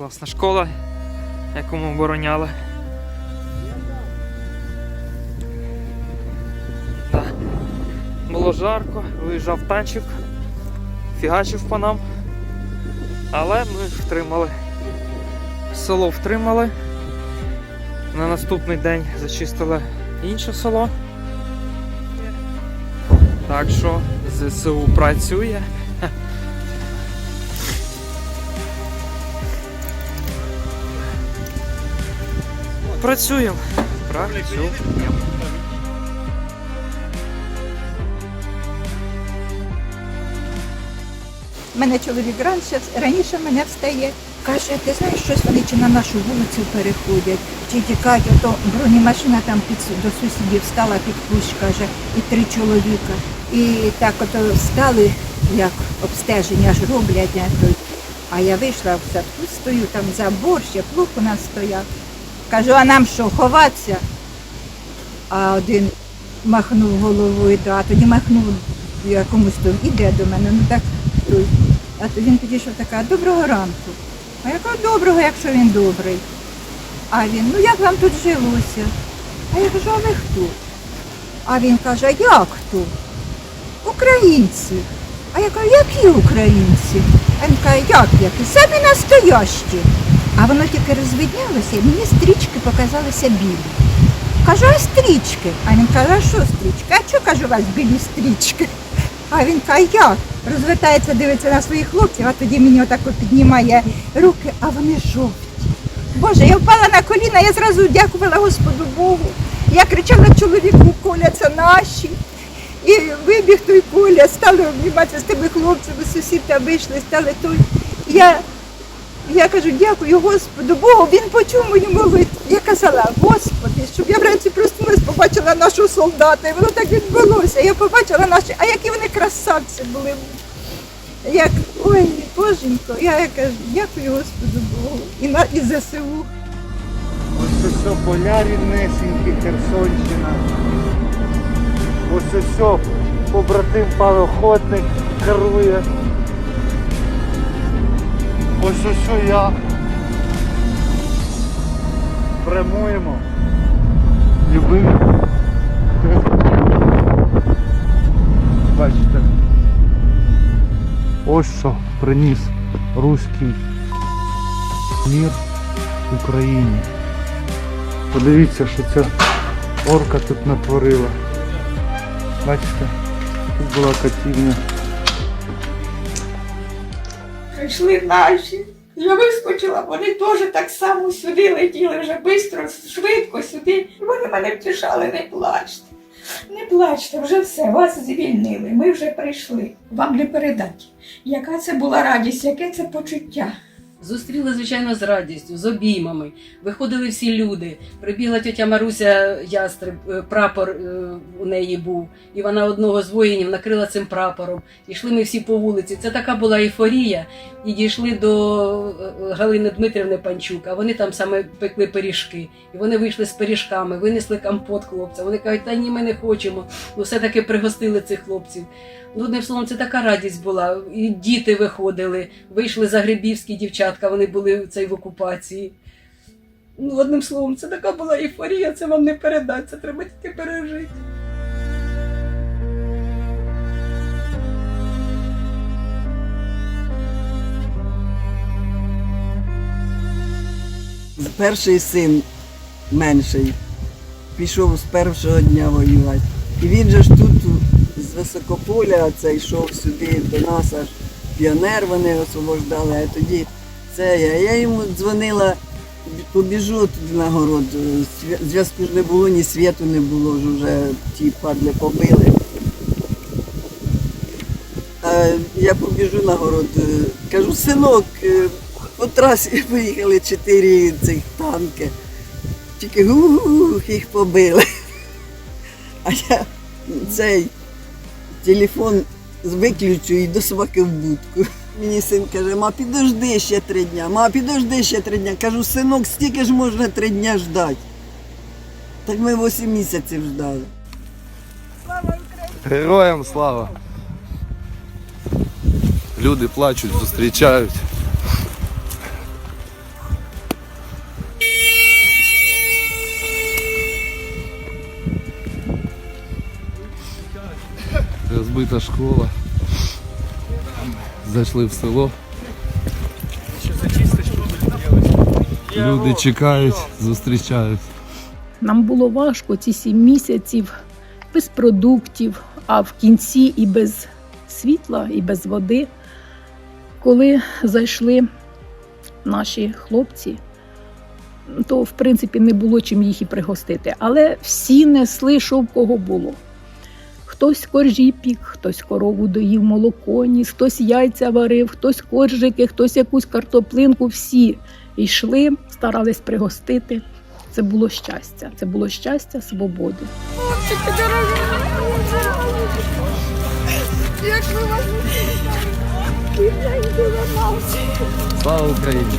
Класна школа, яку ми обороняли. Да. Було жарко, виїжджав танчик, фігачив по нам. Але ми втримали. Село втримали. На наступний день зачистили інше село. Так що ЗСУ працює. Працюємо. Працюємо. Мене чоловік раніше, раніше мене встає. Каже, ти знаєш, щось вони чи на нашу вулицю переходять, чи тікають, ото бронемашина там під, до сусідів стала під кущ, каже, і три чоловіка. І так ото стали, як обстеження ж роблять. А я вийшла в садку, стою, там забор, ще плуг у нас стояв. Кажу, а нам що, ховатися? А один махнув головою, да, а тоді махнув якомусь там, іде до мене, ну так той. А то він підійшов така, доброго ранку. А я кажу, доброго, якщо він добрий. А він, ну як вам тут жилося? А я кажу, а ви хто? А він каже, як хто? Українці. А я кажу, які українці? А він каже, як які? Самі настоящі. А воно тільки розвиднялося, і мені стрічки показалися білі. Кажу, а стрічки? А він каже, а що стрічки? А що кажу, у вас білі стрічки? А він каже, як? Розвертається, дивиться на своїх хлопців, а тоді мені отако піднімає руки, а вони жовті. Боже, я впала на коліна, я зразу дякувала Господу Богу. Я кричала чоловіку, Коля, це наші. І вибіг той Коля, стали обніматися з тими хлопцями, сусідка вийшли, стали той. Я, я кажу, дякую Господу Богу, він почув мою молитву. Я казала, Господи, щоб я вранці проснулась, побачила нашого солдата. І воно так відбулося. Я побачила наші, а які вони красавці були. Як, ой, боженько, я, я кажу, дякую Господу Богу і на і ЗСУ. Ось все поля ріднесенькі, Херсонщина. Ось все побратим Павел Охотник керує. Ось все я. Прямуємо. Любив. Бачите. Ось що приніс руський мір Україні. Подивіться, що ця орка тут натворила. Бачите, тут була катівня. Прийшли наші. Я вискочила, вони теж так само сюди летіли вже швидко, швидко сюди. І вони мене втішали, не плачте. Не плачте, вже все, вас звільнили, ми вже прийшли. Вам не передати. Яка це була радість, яке це почуття. Зустріли, звичайно, з радістю, з обіймами. Виходили всі люди. Прибігла тетя Маруся Ястреб, е, прапор е, у неї був, і вона одного з воїнів накрила цим прапором. Ішли ми всі по вулиці. Це така була ейфорія. І дійшли до е, Галини Дмитрівни Панчук, а вони там саме пекли пиріжки. І вони вийшли з пиріжками, винесли компот хлопцям. Вони кажуть, та ні, ми не хочемо. Ну, все-таки пригостили цих хлопців. Ну, одним словом, це така радість була. І діти виходили, вийшли загребівські дівчатка, вони були цей в окупації. Ну, одним словом, це така була ейфорія, це вам не передати, це треба тільки пережити. Перший син менший пішов з першого дня воювати. І він же ж тут з високополя це йшов сюди до нас, аж піонер вони освобождали, а тоді це я. Я йому дзвонила, побіжу туди на город. Зв'язку ж не було, ні світу не було, ж вже ті падли побили. А я побіжу на город, кажу, синок, е, по трасі виїхали чотири цих танки. Тільки гух їх побили. А я цей телефон виключу і до собаки в будку. Мені син каже, ма підожди ще три дні. ма підожди ще три дні. Кажу, синок, стільки ж можна три дні ждати. Так ми 8 місяців ждали. Героям слава! Люди плачуть, зустрічають. Розбита школа. Зайшли в село. Люди чекають, зустрічають. Нам було важко ці сім місяців без продуктів, а в кінці і без світла, і без води. Коли зайшли наші хлопці, то в принципі не було чим їх і пригостити. Але всі несли, що в кого було. Хтось коржі пік, хтось корову доїв молоко ніс, хтось яйця варив, хтось коржики, хтось якусь картоплинку. Всі йшли, старались пригостити. Це було щастя. Це було щастя свободи. Слава Україні!